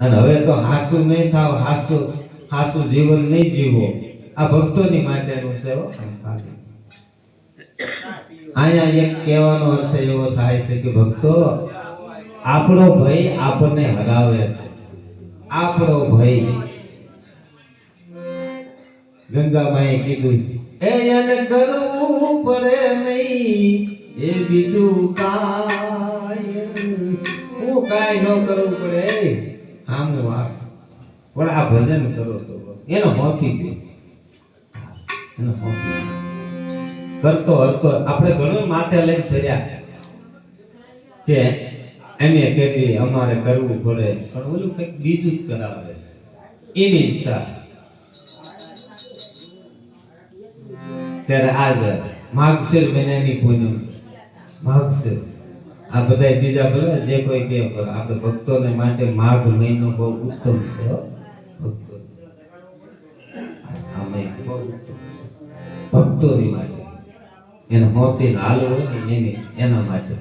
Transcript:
અને હવે તો હાસુ નહીં થાવ, હાસુ હાસુ જીવન નહીં જીવો. આ ભક્તોની માટેનું છે. અહીંયા એક કહેવાનો અર્થ એવો થાય છે કે ભક્તો, આપણો ભય આપણને હરાવે છે. આપણો ભય. ગંગામાએ કીધું, એ એને કરવું પડે નહીં, એ બીજું કાય હું કાંઈ ન કરવું પડે આમ વાત પણ આ ભજન કરો તો એનો હોકી દે એનો કરતો હરતો આપણે ઘણું માથે લઈને ફર્યા કે એમે કરવી અમારે કરવું પડે. પણ ઓલું કંઈક બીજું જ કરાવે એની ઈચ્છા. ત્યારે આજ માગશીર મહિનાની પૂનમ. માગશીર. આ બધા બીજા ભલે, જે કોઈ કે, પણ આપણે ભક્તોને માટે માઘ મહિનો બહુ ઉત્તમ છે ભક્તો. આ મહિનો માટે. એને મોટી હાલ હોય ને એની, એના માટે.